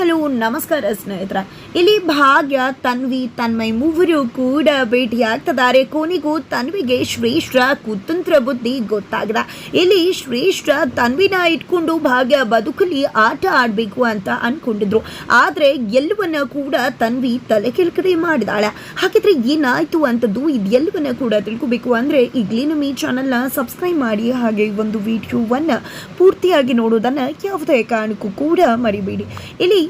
Hello, ನಮಸ್ಕಾರ ಸ್ನೇಹಿತರೆ. ಇಲ್ಲಿ ಭಾಗ್ಯ, ತನ್ವಿ ತನ್ಮಯ್ ಮೂವರು ಕೂಡ ಭೇಟಿಯಾಗ್ತಿದ್ದಾರೆ. ಕೊನೆಗೂ ತನ್ವಿಗೆ ಶ್ರೇಷ್ಠ ಕುತಂತ್ರ ಬುದ್ಧಿ ಗೊತ್ತಾಗದ. ಇಲ್ಲಿ ಶ್ರೇಷ್ಠ ತನ್ವಿನ ಇಟ್ಕೊಂಡು ಭಾಗ್ಯ ಬದುಕಲಿ ಆಟ ಆಡಬೇಕು ಅಂತ ಅನ್ಕೊಂಡಿದ್ರು. ಆದ್ರೆ ಎಲ್ಲವನ್ನ ಕೂಡ ತನ್ವಿ ತಲೆ ಕೆಳಕಡೆ ಮಾಡಿದಾಳೆ. ಹಾಗಿದ್ರೆ ಏನಾಯ್ತು ಅಂತದ್ದು ಇದೆಲ್ಲವನ್ನ ಕೂಡ ತಿಳ್ಕೊಬೇಕು. ಅಂದ್ರೆ ಈಗಲೇ ನಮ್ಮ ಈ ಚಾನಲ್ನ ಸಬ್ಸ್ಕ್ರೈಬ್ ಮಾಡಿ, ಹಾಗೆ ಒಂದು ವಿಡಿಯೋವನ್ನ ಪೂರ್ತಿಯಾಗಿ ನೋಡೋದನ್ನ ಯಾವುದೇ ಕಾರಣಕ್ಕೂ ಕೂಡ ಮರಿಬೇಡಿ. ಇಲ್ಲಿ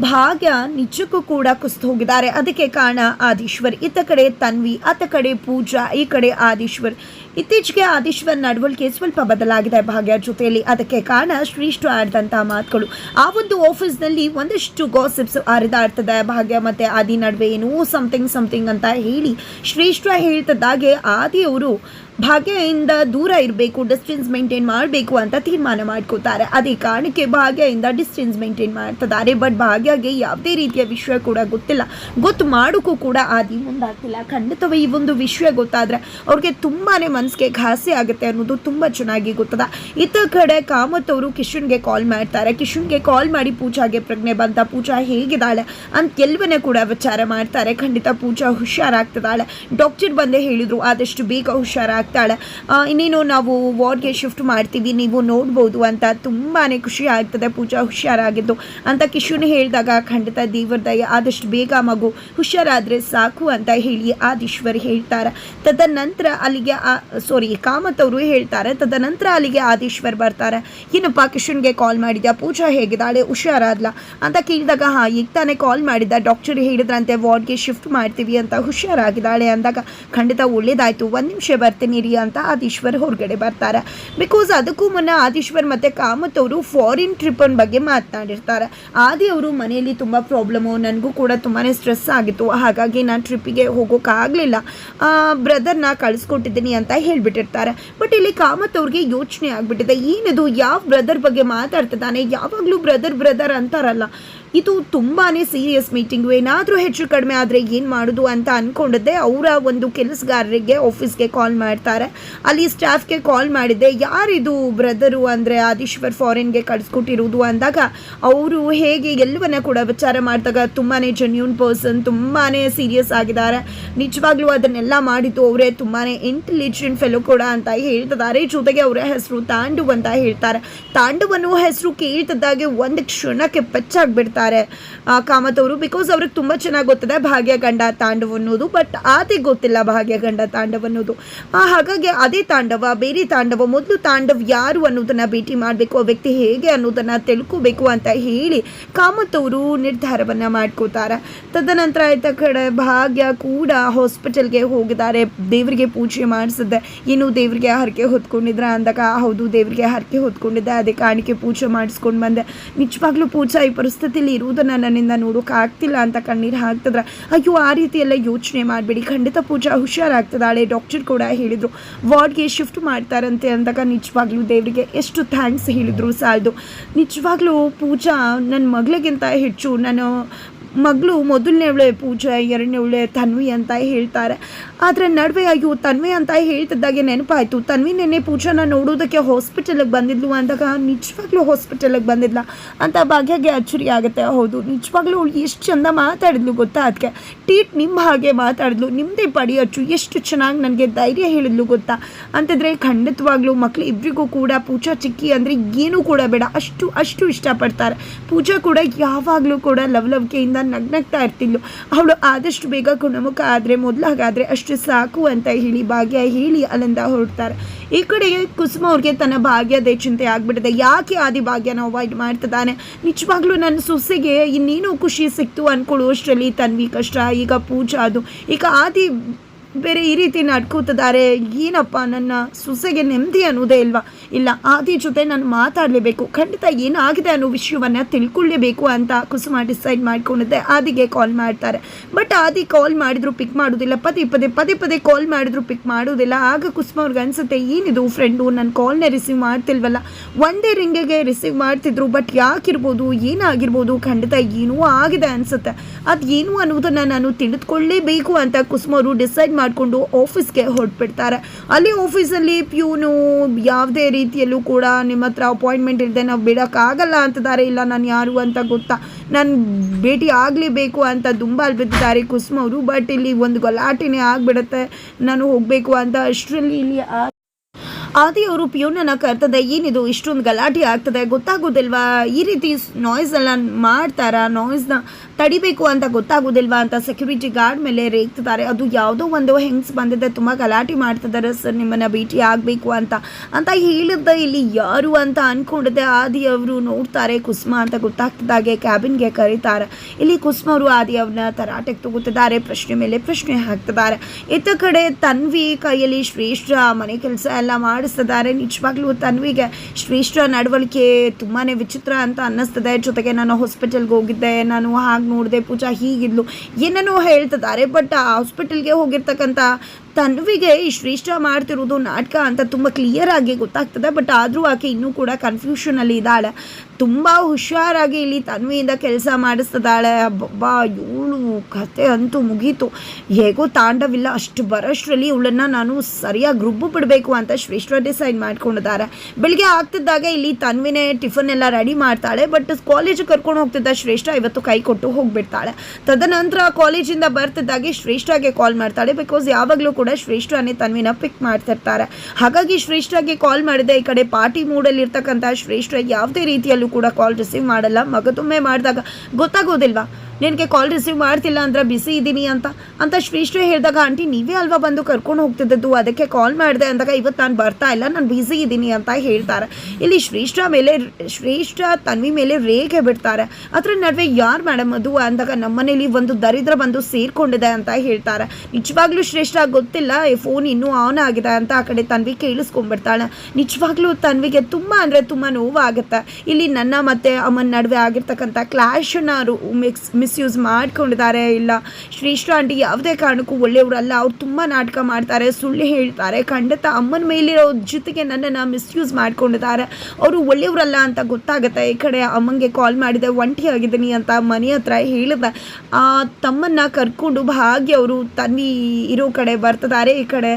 ಭಾಗ್ಯ ನಿಜಕ್ಕೂ ಕೂಡ ಕುಸಿದು ಹೋಗಿದ್ದಾರೆ ಅದಕ್ಕೆ ಕಾರಣ ಆದೀಶ್ವರ್. ಇತ್ತ ಕಡೆ ತನ್ವಿ, ಅತ್ತ ಕಡೆ ಪೂಜಾ, ಈ ಕಡೆ ಆದೀಶ್ವರ್. ಇತ್ತೀಚೆಗೆ ಆದೀಶ್ವರ್ ನಡವಳಿಕೆ ಸ್ವಲ್ಪ ಬದಲಾಗಿದೆ ಭಾಗ್ಯ ಜೊತೆಯಲ್ಲಿ. ಅದಕ್ಕೆ ಕಾರಣ ಶ್ರೀಷ್ಠು ಆಡಿದಂತಹ ಮಾತುಗಳು. ಆ ಒಂದು ಆಫೀಸ್ನಲ್ಲಿ ಒಂದಷ್ಟು ಗಾಸಿಪ್ಸ್ ಹರಿದಾಡ್ತದೆ ಭಾಗ್ಯ ಮತ್ತೆ ಆದಿ ನಡುವೆ ಏನೋ ಸಮಥಿಂಗ್ ಸಮಥಿಂಗ್ ಅಂತ ಹೇಳಿ ಶ್ರೀಷ್ಠ ಹೇಳ್ತಿದ್ದಾಗೆ ಆದಿಯವರು ಭಾಗ್ಯದಿಂದ ದೂರ ಇರಬೇಕು ಡಿಸ್ಟೆನ್ಸ್ ಮೇಂಟೈನ್ ಮಾಡಬೇಕು ಅಂತ ತೀರ್ಮಾನ ಮಾಡ್ಕೋತಾರೆ. ಅದೇ ಕಾರಣಕ್ಕೆ ಭಾಗ್ಯದಿಂದ ಡಿಸ್ಟೆನ್ಸ್ ಮೇಂಟೈನ್ ಮಾಡ್ತಿದ್ದಾರೆ. ಬಟ್ ಭಾಗ್ಯಗೆ ಯಾವುದೇ ರೀತಿಯ ವಿಷಯ ಕೂಡ ಗೊತ್ತಿಲ್ಲ. ಗೊತ್ತು ಮಾಡೋಕ್ಕೂ ಕೂಡ ಆದಿ ಮುಂದಾಗ್ತಿಲ್ಲ. ಖಂಡಿತವೇ ಈ ಒಂದು ವಿಷಯ ಗೊತ್ತಾದರೆ ಅವ್ರಿಗೆ ತುಂಬಾ ಮನಸ್ಸಿಗೆ ಘಾಸಿ ಆಗುತ್ತೆ ಅನ್ನೋದು ತುಂಬ ಚೆನ್ನಾಗಿ ಗೊತ್ತದ. ಇತ್ತ ಕಡೆ ಕಾಮತ್ ಅವರು ಕಿಶನ್ಗೆ ಕಾಲ್ ಮಾಡ್ತಾರೆ. ಕಿಶನ್ಗೆ ಕಾಲ್ ಮಾಡಿ ಪೂಜಾಗೆ ಪ್ರಜ್ಞೆ ಬಂತ ಪೂಜಾ ಹೇಗಿದ್ದಾಳೆ ಅಂತ ಕೆಲವನ್ನೇ ಕೂಡ ವಿಚಾರ ಮಾಡ್ತಾರೆ. ಖಂಡಿತ ಪೂಜಾ ಹುಷಾರಾಗ್ತಿದ್ದಾಳೆ. ಡಾಕ್ಟರ್ ಬಂದೇ ಹೇಳಿದ್ರು, ಆದಷ್ಟು ಬೇಗ ಹುಷಾರಾಗ್ತಾಳೆ ಆ, ಇನ್ನೇನು ನಾವು ವಾರ್ಡ್ಗೆ ಶಿಫ್ಟ್ ಮಾಡ್ತೀವಿ ನೀವು ನೋಡ್ಬೋದು ಅಂತ ತುಂಬಾ ಖುಷಿ ಆಗ್ತದೆ. ಪೂಜಾ ಹುಷಾರಾಗಿದ್ದು. ಅಂತ ಕಿಶುನ್ ಹೇಳಿದಾಗ ಖಂಡಿತ ದೇವರ ದಯ ಆದಷ್ಟು ಬೇಗ ಮಗು ಹುಷಾರಾದ್ರೆ ಸಾಕು ಅಂತ ಹೇಳಿ ಆದೀಶ್ವರ್ ಹೇಳ್ತಾರೆ. ತದನಂತರ ಅಲ್ಲಿಗೆ ಸಾರಿ ಕಾಮತ್ ಅವರು ಹೇಳ್ತಾರೆ. ತದನಂತರ ಅಲ್ಲಿಗೆ ಆದೀಶ್ವರ್ ಬರ್ತಾರೆ. ಏನಪ್ಪ ಕಿಶನ್ಗೆ ಕಾಲ್ ಮಾಡಿದ್ಯಾ? ಪೂಜಾ ಹೇಗಿದ್ದಾಳೆ? ಹುಷಾರಾದ್ಲ? ಅಂತ ಕೇಳಿದಾಗ ಹಾ ಈಗ ತಾನೇ ಕಾಲ್ ಮಾಡಿದ್ದ. ಡಾಕ್ಟರ್ ಹೇಳಿದ್ರಂತೆ ವಾರ್ಡ್ಗೆ ಶಿಫ್ಟ್ ಮಾಡ್ತೀವಿ ಅಂತ ಹುಷಾರಾಗಿದ್ದಾಳೆ ಅಂದಾಗ ಖಂಡಿತ ಒಳ್ಳೇದಾಯ್ತು. ಒಂದು ನಿಮಿಷ ಬರ್ತೀನಿ. ರೀ ಅಂತ ಆದೀಶ್ವರ್ ಹೊರಗಡೆ ಬರ್ತಾರೆ. ಬಿಕಾಸ್ ಅದಕ್ಕೂ ಮುನ್ನ ಆದೀಶ್ವರ್ ಮತ್ತು ಕಾಮತ್ ಅವರು ಫಾರಿನ್ ಟ್ರಿಪ್ನ ಬಗ್ಗೆ ಮಾತನಾಡಿರ್ತಾರೆ. ಆದಿ ಅವರು ಮನೆಯಲ್ಲಿ ತುಂಬ ಪ್ರಾಬ್ಲಮು ನನಗೂ ಕೂಡ ತುಂಬಾ ಸ್ಟ್ರೆಸ್ ಆಗಿತ್ತು. ಹಾಗಾಗಿ ನಾನು ಟ್ರಿಪ್ಪಿಗೆ ಹೋಗೋಕ್ಕಾಗಲಿಲ್ಲ ಬ್ರದರ್ನ ಕಳಿಸ್ಕೊಟ್ಟಿದ್ದೀನಿ ಅಂತ ಹೇಳಿಬಿಟ್ಟಿರ್ತಾರೆ. ಬಟ್ ಇಲ್ಲಿ ಕಾಮತ್ ಅವ್ರಿಗೆ ಯೋಚನೆ ಆಗಿಬಿಟ್ಟಿದೆ. ಏನಿದು? ಯಾವ ಬ್ರದರ್ ಬಗ್ಗೆ ಮಾತಾಡ್ತಿದ್ದಾನೆ? ಯಾವಾಗಲೂ ಬ್ರದರ್ ಬ್ರದರ್ ಅಂತಾರಲ್ಲ. ಇದು ತುಂಬಾ ಸೀರಿಯಸ್ ಮೀಟಿಂಗು ಏನಾದರೂ ಹೆಚ್ಚು ಕಡಿಮೆ ಆದರೆ ಏನು ಮಾಡೋದು ಅಂತ ಅಂದ್ಕೊಂಡಿದ್ದೆ ಅವರ ಒಂದು ಕೆಲಸಗಾರರಿಗೆ ಆಫೀಸ್ಗೆ ಕಾಲ್ ಮಾಡ್ತಾರೆ. ಅಲ್ಲಿ ಸ್ಟಾಫ್ಗೆ ಕಾಲ್ ಮಾಡಿದ್ದೆ ಯಾರಿದು ಬ್ರದರು ಅಂದರೆ ಆದೀಶ್ವರ್ ಫಾರಿನ್ಗೆ ಕಳಿಸ್ಕೊಟ್ಟಿರೋದು? ಅಂದಾಗ ಅವರು ಹೇಗೆ ಎಲ್ಲವನ್ನ ಕೂಡ ವಿಚಾರ ಮಾಡಿದಾಗ ತುಂಬಾ ಜೆನ್ಯೂನ್ ಪರ್ಸನ್ ತುಂಬಾ ಸೀರಿಯಸ್ ಆಗಿದ್ದಾರೆ. ನಿಜವಾಗ್ಲೂ ಅದನ್ನೆಲ್ಲ ಮಾಡಿದ್ದು ಅವರೇ ತುಂಬಾ ಇಂಟೆಲಿಜೆಂಟ್ ಫೆಲೋ ಕೂಡ ಅಂತ ಹೇಳ್ತಿದ್ದಾರೆ. ಜೊತೆಗೆ ಅವರ ಹೆಸರು ತಾಂಡು ಅಂತ ಹೇಳ್ತಾರೆ. ತಾಂಡುವನ್ನು ಹೆಸರು ಕೇಳ್ತಿದ್ದಾಗೆ ಒಂದು ಕ್ಷಣಕ್ಕೆ ಪೆಚ್ಚಾಗ್ಬಿಡ್ತಾರೆ. ಆ, ಕಾಮತ್ ಅವರು ಬಿಕಾಸ್ ಅವ್ರಿಗೆ ತುಂಬ ಚೆನ್ನಾಗಿ ಗೊತ್ತಿದೆ ಭಾಗ್ಯ ಗಂಡ ತಾಂಡವ್ ಅನ್ನೋದು ಬಟ್ ಆದಿಗೆ ಗೊತ್ತಿಲ್ಲ ಭಾಗ್ಯ ಗಂಡ ತಾಂಡವ್ ಅನ್ನೋದು. ಹಾಗಾಗಿ ಅದೇ ತಾಂಡವ ಬೇರೆ ತಾಂಡವ ಮೊದಲು ತಾಂಡವ್ ಯಾರು ಅನ್ನೋದನ್ನ ಭೇಟಿ ಮಾಡಬೇಕು ಆ ವ್ಯಕ್ತಿ ಹೇಗೆ ಅನ್ನೋದನ್ನ ತಿಳ್ಕೋಬೇಕು ಅಂತ ಹೇಳಿ ಕಾಮತ್ ಅವರು ನಿರ್ಧಾರವನ್ನ ಮಾಡ್ಕೋತಾರೆ. ತದನಂತರ ಆಯ್ತ ಕಡೆ ಭಾಗ್ಯ ಕೂಡ ಹಾಸ್ಪಿಟಲ್ಗೆ ಹೋಗಿದ್ದಾರೆ. ದೇವರಿಗೆ ಪೂಜೆ ಮಾಡಿಸಿದ್ದೆ ಏನು ದೇವರಿಗೆ ಹರಕೆ ಹೊತ್ಕೊಂಡಿದ್ರ ಅಂದಾಗ ಹೌದು ದೇವರಿಗೆ ಹರಕೆ ಹೊತ್ಕೊಂಡಿದ್ದೆ ಅದೇ ಕಾಣಿಕೆ ಪೂಜೆ ಮಾಡಿಸ್ಕೊಂಡು ಬಂದೆ. ನಿಜವಾಗ್ಲೂ ಪೂಜಾ ಈ ಪರಿಸ್ಥಿತಿಲಿ ಇರುವುದನ್ನ ನನ್ನಿಂದ ನೋಡೋಕೆ ಆಗ್ತಿಲ್ಲ ಅಂತ ಕಣ್ಣೀರು ಹಾಕ್ತದ್ರ. ಅಯ್ಯೋ, ಆ ರೀತಿ ಎಲ್ಲ ಯೋಚನೆ ಮಾಡಬೇಡಿ. ಖಂಡಿತ ಪೂಜಾ ಹುಷಾರಾಗ್ತದಾಳೆ ಡಾಕ್ಟರ್ ಕೂಡ ಹೇಳಿದರು, ವಾರ್ಡ್ಗೆ ಶಿಫ್ಟ್ ಮಾಡ್ತಾರಂತೆ ಅಂದಾಗ ನಿಜವಾಗ್ಲೂ ದೇವರಿಗೆ ಎಷ್ಟು ಥ್ಯಾಂಕ್ಸ್ ಹೇಳಿದರು ಸಾಲದು. ನಿಜವಾಗ್ಲೂ ಪೂಜಾ ನನ್ನ ಮಗಳಿಗಿಂತ ಹೆಚ್ಚು ನಾನು ಮಗಳು ಮೊದಲನೇವಳೆ ಪೂಜಾ ಎರಡನೇವಳೆ ತನ್ವಿ ಅಂತ ಹೇಳ್ತಾರೆ. ಆದರೆ ನಡುವೆ ಅಯ್ಯೋ ತನ್ವಿ ಅಂತ ಹೇಳ್ತಿದ್ದಾಗೆ ನೆನಪಾಯಿತು. ತನ್ವಿ ನೆನ್ನೆ ಪೂಜಾನ ನೋಡೋದಕ್ಕೆ ಹಾಸ್ಪಿಟಲಿಗೆ ಬಂದಿದ್ಲು ಅಂದಾಗ ನಿಜವಾಗ್ಲೂ ಹಾಸ್ಪಿಟಲಿಗೆ ಬಂದಿದ್ಲ ಅಂತ ಭಾಗ್ಯಗೆ ಅಚ್ಚರಿ ಆಗುತ್ತೆ. ಹೌದು, ನಿಜವಾಗ್ಲೂ ಎಷ್ಟು ಚಂದ ಮಾತಾಡಿದ್ಲು ಗೊತ್ತಾ ಅದಕ್ಕೆ ಟೀಟ್ ನಿಮ್ಮ ಹಾಗೆ ಮಾತಾಡಿದ್ಲು. ನಿಮ್ಮದೇ ಪಡಿ ಅಚ್ಚು, ಎಷ್ಟು ಚೆನ್ನಾಗಿ ನನಗೆ ಧೈರ್ಯ ಹೇಳಿದ್ಲು ಗೊತ್ತಾ? ಅಂತಂದರೆ ಖಂಡಿತವಾಗ್ಲೂ ಮಕ್ಳು ಇಬ್ಬರಿಗೂ ಕೂಡ ಪೂಜಾ ಚಿಕ್ಕಿ ಅಂದರೆ ಏನೂ ಕೂಡ ಬೇಡ. ಅಷ್ಟು ಅಷ್ಟು ಇಷ್ಟಪಡ್ತಾರೆ. ಪೂಜಾ ಕೂಡ ಯಾವಾಗಲೂ ಕೂಡ ಲವ್ ಲವಲವಿಕೆಯಿಂದ ನಗ್ನಗ್ತಾ ಇರ್ತಿದ್ಲು. ಅವಳು ಆದಷ್ಟು ಬೇಗ ಗುಣಮುಖ ಆದರೆ ಮೊದಲಾಗಾದರೆ ಅಷ್ಟು ಸಾಕು ಅಂತ ಹೇಳಿ ಭಾಗ್ಯ ಹೇಳಿ ಅಲ್ಲಿಂದ ಹೊರಡ್ತಾರೆ. ಈ ಕಡೆಗೆ ಕುಸುಮ ಅವ್ರಿಗೆ ತನ್ನ ಭಾಗ್ಯದ ಚಿಂತೆ ಆಗ್ಬಿಟ್ಟಿದೆ. ಯಾಕೆ ಆದಿ ಭಾಗ್ಯನ ಅವಾಯ್ಡ್ ಮಾಡ್ತಿದ್ದಾನೆ? ನಿಜವಾಗ್ಲೂ ನನ್ನ ಸೊಸೆಗೆ ಇನ್ನೇನು ಖುಷಿ ಸಿಕ್ತು ಅಂದ್ಕೊಳ್ಳುವಷ್ಟರಲ್ಲಿ ತನ್ವಿ ಕಷ್ಟ. ಈಗ ಪೂಜಾ ಅದು. ಈಗ ಆದಿ ಬೇರೆ ಈ ರೀತಿ ನಡ್ಕೋತಿದ್ದಾರೆ. ಏನಪ್ಪ ನನ್ನ ಸೊಸೆಗೆ ನೆಮ್ಮದಿ ಅನ್ನೋದೇ ಇಲ್ವಾ? ಇಲ್ಲ, ಆದಿ ಜೊತೆ ನಾನು ಮಾತಾಡಲೇಬೇಕು. ಖಂಡಿತ ಏನಾಗಿದೆ ಅನ್ನೋ ವಿಷಯವನ್ನು ತಿಳ್ಕೊಳ್ಳೇಬೇಕು ಅಂತ ಕುಸುಮ ಡಿಸೈಡ್ ಮಾಡ್ಕೊಂಡಿದ್ದೆ. ಆದಿಗೆ ಕಾಲ್ ಮಾಡ್ತಾರೆ. ಬಟ್ ಆದಿ ಕಾಲ್ ಮಾಡಿದ್ರು ಪಿಕ್ ಮಾಡೋದಿಲ್ಲ. ಪದೇ ಪದೇ ಪದೇ ಪದೇ ಕಾಲ್ ಮಾಡಿದ್ರು ಪಿಕ್ ಮಾಡೋದಿಲ್ಲ. ಆಗ ಕುಸುಮ ಅವ್ರಿಗೆ ಅನ್ಸುತ್ತೆ, ಏನಿದು ಫ್ರೆಂಡು ನನ್ನ ಕಾಲ್ನ ರಿಸೀವ್ ಮಾಡ್ತಿಲ್ವಲ್ಲ. ಒಂದೇ ರಿಂಗಿಗೆ ರಿಸೀವ್ ಮಾಡ್ತಿದ್ರು ಬಟ್ ಯಾಕಿರ್ಬೋದು, ಏನಾಗಿರ್ಬೋದು, ಖಂಡಿತ ಏನೂ ಆಗಿದೆ ಅನ್ಸುತ್ತೆ. ಅದು ಏನು ಅನ್ನೋದನ್ನು ನಾನು ತಿಳಿದುಕೊಳ್ಳೇಬೇಕು ಅಂತ ಕುಸುಮ ಅವರು ಡಿಸೈಡ್ ಮಾಡಿಕೊಂಡು ಆಫೀಸ್ಗೆ ಹೊರಟ್ಬಿಡ್ತಾರೆ. ಅಲ್ಲಿ ಆಫೀಸಲ್ಲಿ ಪ್ಯೂನು ಯಾವುದೇ ರೀತಿಯಲ್ಲೂ ಕೂಡ ನಿಮ್ಮ ಹತ್ರ ಅಪಾಯಿಂಟ್ಮೆಂಟ್ ಇಲ್ಲದೆ ನಾವು ಬಿಡೋಕ್ಕಾಗಲ್ಲ ಅಂತಿದ್ದಾರೆ. ಇಲ್ಲ, ನಾನು ಯಾರು ಅಂತ ಗೊತ್ತಾ? ನಾನು ಭೇಟಿ ಆಗಲೇಬೇಕು ಅಂತ ತುಂಬ ಬಿದ್ದಿದ್ದಾರೆ ಕುಸುಮ ಅವರು. ಬಟ್ ಇಲ್ಲಿ ಒಂದು ಗಲಾಟೆನೇ ಆಗಿಬಿಡುತ್ತೆ. ನಾನು ಹೋಗಬೇಕು ಅಂತ ಅಷ್ಟರಲ್ಲಿ ಇಲ್ಲಿ ಆದಿ ಅವರು ಪ್ಯೂನನ್ನು ಕರ್ತದೆ ಏನಿದು, ಇಷ್ಟೊಂದು ಗಲಾಟೆ ಆಗ್ತದೆ, ಗೊತ್ತಾಗೋದಿಲ್ವಾ? ಈ ರೀತಿ ನಾಯ್ಸ್ ಎಲ್ಲ ಮಾಡ್ತಾರಾ? ನಾಯ್ಸ್ನ ತಡಿಬೇಕು ಅಂತ ಗೊತ್ತಾಗೋದಿಲ್ವಾ ಅಂತ ಸೆಕ್ಯೂರಿಟಿ ಗಾರ್ಡ್ ಮೇಲೆ ರೇಗ್ತಿದ್ದಾರೆ. ಅದು ಯಾವುದೋ ಒಂದು ಹೆಂಗ್ಸ್ ಬಂದಿದೆ, ತುಂಬ ಗಲಾಟೆ ಮಾಡ್ತಿದ್ದಾರೆ. ಸರ್, ನಿಮ್ಮನ್ನ ಭೇಟಿ ಆಗಬೇಕು ಅಂತ. ಅಂತ ಹೇಳಿದ್ದ ಇಲ್ಲಿ ಯಾರು ಅಂತ ಅನ್ಕೊಂಡಿದ್ದೆ. ಆದಿ ಅವರು ನೋಡ್ತಾರೆ, ಕುಸ್ಮ ಅಂತ ಗೊತ್ತಾಗ್ತಿದ್ದಾಗೆ ಕ್ಯಾಬಿನ್ಗೆ ಕರೀತಾರೆ. ಇಲ್ಲಿ ಕುಸ್ಮ ಅವರು ಆದಿ ಅವ್ರನ್ನ ತರಾಟೆಗೆ ತಗೋತಿದ್ದಾರೆ ಪ್ರಶ್ನೆ ಮೇಲೆ ಪ್ರಶ್ನೆ ಹಾಕ್ತಿದ್ದಾರೆ. ಇತ್ತ ಕಡೆ ತನ್ವಿ ಕೈಯಲ್ಲಿ ಶ್ರೇಷ್ಠ ಮನೆ ಕೆಲಸ ಎಲ್ಲ ಮಾಡಿಸ್ತಿದ್ದಾರೆ. ನಿಜವಾಗ್ಲೂ ತನ್ವಿಗೆ ಶ್ರೇಷ್ಠ ನಡವಳಿಕೆ ತುಂಬಾ ವಿಚಿತ್ರ ಅಂತ ಅನ್ನಿಸ್ತದೆ. ಜೊತೆಗೆ ನಾನು ಹಾಸ್ಪಿಟಲ್ಗೆ ಹೋಗಿದ್ದೆ. ನಾನು ಹಾಗೆ ನೋಡಿದೆ ಪೂಜಾ ಹೀಗಿದ್ಲು. ಏನೇನೋ ಹೇಳ್ತಿದ್ದಾರೆ ಬಟ್ ಆ ಹಾಸ್ಪಿಟಲ್ಗೆ ಹೋಗಿರ್ತಕ್ಕಂಥ ತನ್ವಿಗೆ ಈ ಶ್ರೇಷ್ಠ ಮಾಡ್ತಿರೋದು ನಾಟಕ ಅಂತ ತುಂಬ ಕ್ಲಿಯರ್ ಆಗಿ ಗೊತ್ತಾಗ್ತದೆ ಬಟ್ ಆದರೂ ಆಕೆ ಇನ್ನೂ ಕೂಡ ಕನ್ಫ್ಯೂಷನಲ್ಲಿ ಇದ್ದಾಳೆ. ತುಂಬ ಹುಷಾರಾಗಿ ಇಲ್ಲಿ ತನ್ವಿಯಿಂದ ಕೆಲಸ ಮಾಡಿಸ್ತಿದ್ದಾಳೆ. ಅಬ್ಬಬ್ಬಾ, ಇವಳು ಕತೆ ಅಂತೂ ಮುಗೀತು. ಹೇಗೋ ತಾಂಡವಿಲ್ಲ, ಅಷ್ಟು ಬರೋಷ್ಟರಲ್ಲಿ ಇವಳನ್ನು ನಾನು ಸರಿಯಾಗಿ ರುಬ್ಬು ಬಿಡಬೇಕು ಅಂತ ಶ್ರೇಷ್ಠ ಡಿಸೈಡ್ ಮಾಡ್ಕೊಂಡಿದ್ದಾರೆ. ಬೆಳಿಗ್ಗೆ ಆಗ್ತಿದ್ದಾಗ ಇಲ್ಲಿ ತನ್ವಿನೇ ಟಿಫನ್ ಎಲ್ಲ ರೆಡಿ ಮಾಡ್ತಾಳೆ ಬಟ್ ಕಾಲೇಜಿಗೆ ಕರ್ಕೊಂಡು ಹೋಗ್ತಿದ್ದ ಶ್ರೇಷ್ಠ ಇವತ್ತು ಕೈ ಕೊಟ್ಟು ಹೋಗಿಬಿಡ್ತಾಳೆ. ತದನಂತರ ಕಾಲೇಜಿಂದ ಬರ್ತಿದ್ದಾಗೆ ಶ್ರೇಷ್ಠಾಗೆ ಕಾಲ್ ಮಾಡ್ತಾಳೆ ಬಿಕಾಸ್ ಯಾವಾಗಲೂ ಕೂಡ ಶ್ರೇಷ್ಠನೇ ತನ್ವಿನ ಪಿಕ್ ಮಾಡ್ತಿರ್ತಾರೆ. ಹಾಗಾಗಿ ಶ್ರೇಷ್ಠಗೆ ಕಾಲ್ ಮಾಡಿದೆ. ಈ ಕಡೆ ಪಾರ್ಟಿ ಮೂಡಲ್ಲಿ ಇರ್ತಕ್ಕಂಥ ಶ್ರೇಷ್ಠ ಯಾವುದೇ ರೀತಿಯಲ್ಲೂ ಕೂಡ ಕಾಲ್ ರಿಸೀವ್ ಮಾಡಲ್ಲ. ಮಗದೊಮ್ಮೆ ಮಾಡಿದಾಗ ಗೊತ್ತಾಗೋದಿಲ್ವಾ? ನಿನಗೆ ಕಾಲ್ ರಿಸೀವ್ ಮಾಡ್ತಿಲ್ಲ ಅಂದ್ರೆ ಬಿಸಿ ಇದ್ದೀನಿ ಅಂತ. ಅಂತ ಶ್ರೀಶ್ರೀ ಹೇಳಿದಾಗ, ಆಂಟಿ, ನೀವೇ ಅಲ್ವಾ ಬಂದು ಕರ್ಕೊಂಡು ಹೋಗ್ತಿದ್ದದ್ದು? ಅದಕ್ಕೆ ಕಾಲ್ ಮಾಡಿದೆ ಅಂದಾಗ ಇವತ್ತು ನಾನು ಬರ್ತಾ ಇಲ್ಲ, ನಾನು ಬ್ಯುಸಿ ಇದ್ದೀನಿ ಅಂತ ಹೇಳ್ತಾರೆ. ಇಲ್ಲಿ ಶ್ರೇಷ್ಠ ಮೇಲೆ ಶ್ರೇಷ್ಠ ತನ್ವಿ ಮೇಲೆ ರೇಖೆ ಬಿಡ್ತಾರೆ. ಅದ್ರ ನಡುವೆ ಯಾರು ಮೇಡಮ್ ಅದು? ಅಂದಾಗ ನಮ್ಮನೇಲಿ ಒಂದು ದರಿದ್ರ ಬಂದು ಸೇರ್ಕೊಂಡಿದೆ ಅಂತ ಹೇಳ್ತಾರೆ. ನಿಜವಾಗ್ಲೂ ಶ್ರೇಷ್ಠ ಗೊತ್ತಿಲ್ಲ, ಈ ಫೋನ್ ಇನ್ನೂ ಆನ್ ಆಗಿದೆ ಅಂತ ಆ ಕಡೆ ತನ್ವಿ ಕೇಳಿಸ್ಕೊಂಡ್ಬಿಡ್ತಾಳೆ. ನಿಜವಾಗ್ಲೂ ತನ್ವಿಗೆ ತುಂಬ ಅಂದರೆ ತುಂಬ ನೋವಾಗುತ್ತೆ. ಇಲ್ಲಿ ನನ್ನ ಮತ್ತು ಅಮ್ಮನ ನಡುವೆ ಆಗಿರ್ತಕ್ಕಂಥ ಕ್ಲಾಶನ್ನ ಮಿಕ್ಸ್ ಮಿಸ್ಯೂಸ್ ಮಾಡ್ಕೊಂಡಿದ್ದಾರೆ. ಇಲ್ಲ, ಶ್ರೇಷ್ಠ ಆಂಟಿ ಯಾವುದೇ ಕಾರಣಕ್ಕೂ ಒಳ್ಳೆಯವರಲ್ಲ. ಅವ್ರು ತುಂಬ ನಾಟಕ ಮಾಡ್ತಾರೆ, ಸುಳ್ಳು ಹೇಳ್ತಾರೆ. ಖಂಡಿತ ಅಮ್ಮನ ಮೇಲಿರೋ ಜೊತೆಗೆ ನನ್ನನ್ನು ಮಿಸ್ಯೂಸ್ ಮಾಡ್ಕೊಂಡಿದ್ದಾರೆ. ಅವರು ಒಳ್ಳೆಯವರಲ್ಲ ಅಂತ ಗೊತ್ತಾಗುತ್ತೆ. ಈ ಕಡೆ ಅಮ್ಮಂಗೆ ಕಾಲ್ ಮಾಡಿದೆ, ಒಂಟಿ ಆಗಿದ್ದೀನಿ ಅಂತ ಮನೆ ಹತ್ರ ಹೇಳಿದೆ. ಆ ತಮ್ಮನ್ನ ಕರ್ಕೊಂಡು ಭಾಗ್ಯ ಅವರು ತನ್ವಿ ಇರೋ ಕಡೆ ಬರ್ತಿದ್ದಾರೆ. ಈ ಕಡೆ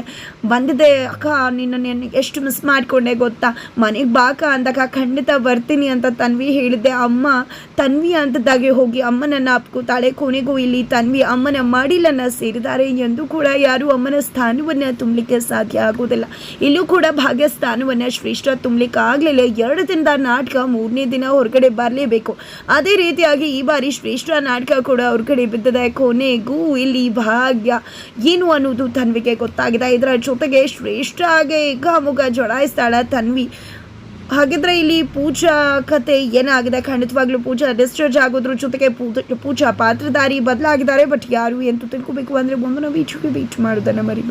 ಬಂದಿದೆ, ಅಕ್ಕ, ನಿನ್ನ ನೆನ್ನೆ ಎಷ್ಟು ಮಿಸ್ ಮಾಡ್ಕೊಂಡೆ ಗೊತ್ತಾ? ಮನೆಗೆ ಬಾಕ ಅಂದಾಗ ಖಂಡಿತ ಬರ್ತೀನಿ ಅಂತ ತನ್ವಿ ಹೇಳಿದ್ದೆ. ಅಮ್ಮ ತನ್ವಿ ಅಂತದಾಗೆ ಹೋಗಿ ಅಮ್ಮನನ್ನ ಅಪ್ಕೋತಾಳೆ ಕೊನೆಗೂ ಇಲ್ಲಿ ತನ್ವಿ ಅಮ್ಮನ ಮಡಿಲನ್ನ ಸೇರಿದ್ದಾರೆ ಎಂದು ಕೂಡ ಯಾರು ಅಮ್ಮನ ಸ್ಥಾನವನ್ನ ತುಂಬಲಿಕ್ಕೆ ಸಾಧ್ಯ ಆಗೋದಿಲ್ಲ ಇಲ್ಲೂ ಕೂಡ ಭಾಗ್ಯ ಸ್ಥಾನವನ್ನ ಶ್ರೇಷ್ಠ ತುಂಬಲಿಕ್ಕೆ ಎರಡು ದಿನದ ನಾಟಕ ಮೂರನೇ ದಿನ ಹೊರಗಡೆ ಬರಲೇಬೇಕು. ಅದೇ ರೀತಿಯಾಗಿ ಈ ಬಾರಿ ಶ್ರೇಷ್ಠ ನಾಟಕ ಕೂಡ ಹೊರಗಡೆ ಬಿದ್ದಿದೆ. ಕೊನೆಗೂ ಇಲ್ಲಿ ಭಾಗ್ಯ. ಏನು ಅನ್ನೋದು ತನ್ವಿಗೆ ಗೊತ್ತಾಗಿದೆ. ಇದರ ಜೊತೆಗೆ ಶ್ರೇಷ್ಠ ಆಗಿ ಮುಗ ಜೊಡಾಯಿಸ್ತಾಳ ತನ್ವಿ. ಹಾಗಿದ್ರೆ ಇಲ್ಲಿ ಪೂಜಾ ಕತೆ ಏನಾಗಿದೆ? ಖಂಡಿತವಾಗ್ಲೂ ಪೂಜಾ ಡಿಸ್ಚಾರ್ಜ್ ಆಗೋದ್ರ ಜೊತೆಗೆ ಪೂಜಾ ಪಾತ್ರಧಾರಿ ಬದಲಾಗಿದ್ದಾರೆ. ಬಟ್ ಯಾರು ಎಂತ ತಿಳ್ಕೊಬೇಕು ಅಂದರೆ ಮುಂದಿನ ಈಚುಗೆ ವೀಟ್ ಮಾಡೋದನ್ನು ಮರಿ